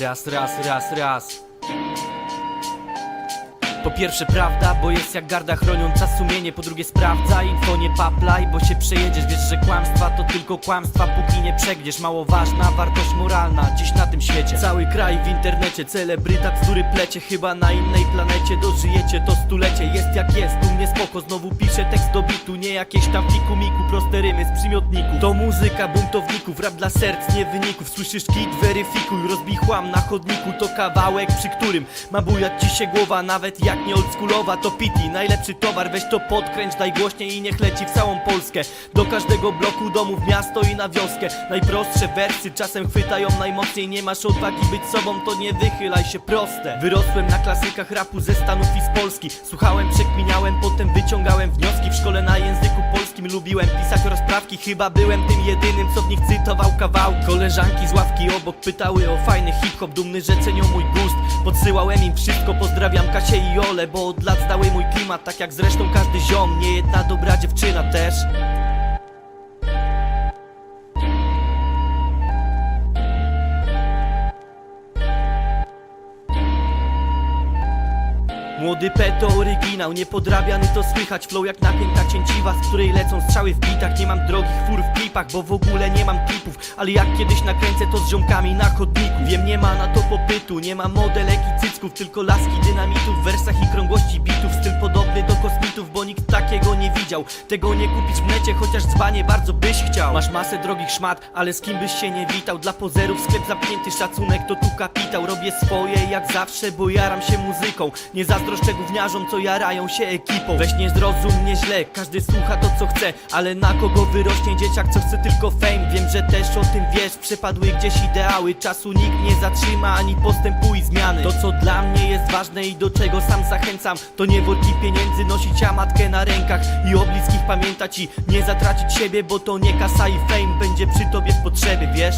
Raz, raz, raz, raz. Po pierwsze prawda, bo jest jak garda chroniąca sumienie Po drugie sprawdza, info nie paplaj, bo się przejedziesz Wiesz, że kłamstwa to tylko kłamstwa, póki nie przegniesz. Mało ważna wartość moralna dziś na tym świecie. Cały kraj w internecie, celebryta, który plecie Chyba na innej planecie. Dożyjecie to stulecie Jest jak jest, u mnie spoko, znowu piszę tekst do bitu Nie jakieś tam fiku miku, proste rymy z przymiotniku To muzyka buntowników, rap dla serc, nie wyników. Słyszysz kit, weryfikuj, rozbij chłam na chodniku. To kawałek, przy którym ma bujać ci się głowa Nawet jak nie oldschoolowa, to pity. Najlepszy towar, weź to podkręć, daj głośniej i niech leci w całą Polskę. Do każdego bloku domów, miasto i na wioskę. Najprostsze wersy czasem chwytają najmocniej Nie masz odwagi być sobą, to nie wychylaj się proste. Wyrosłem na klasykach rapu ze Stanów i z Polski. Słuchałem, przekminiałem, potem wyciągałem wnioski. W szkole na języku polskim lubiłem pisać rozprawki. Chyba byłem tym jedynym, co w nich cytował kawałki. Koleżanki z ławki obok pytały o fajny hip-hop Dumny, że cenią mój gust. Podsyłałem im wszystko, pozdrawiam Kasię i Bo od lat znały mój klimat, tak jak zresztą każdy ziom Nie jedna dobra dziewczyna też Młody P to oryginał, niepodrabiany to słychać. Flow jak napięta cięciwa, z której lecą strzały w bitach. Nie mam drogich fur w klipach, bo w ogóle nie mam klipów Ale jak kiedyś nakręcę to z ziomkami na chodniku. Wiem, nie ma na to popytu, nie ma modelek i cycków Tylko laski dynamitów w wersach i krągłości Tego nie kupisz w necie, chociaż dzwanie bardzo byś chciał. Masz masę drogich szmat, ale z kim byś się nie witał? Dla pozerów sklep zamknięty, szacunek to tu kapitał. Robię swoje jak zawsze, bo jaram się muzyką. Nie zazdroszczę gówniarzom, co jarają się ekipą. Weź nie zrozum mnie źle, każdy słucha to co chce. Ale na kogo wyrośnie dzieciak, co chce tylko fame? Wiem, że też o tym wiesz, przepadły gdzieś ideały. Czasu nikt nie zatrzyma, ani postępu i zmiany. To co dla mnie jest ważne i do czego sam zachęcam To nie worki pieniędzy nosić, a matkę na rękach. I o bliskich pamiętać i nie zatracić siebie Bo to nie kasa i fame będzie przy tobie w potrzeby, wiesz?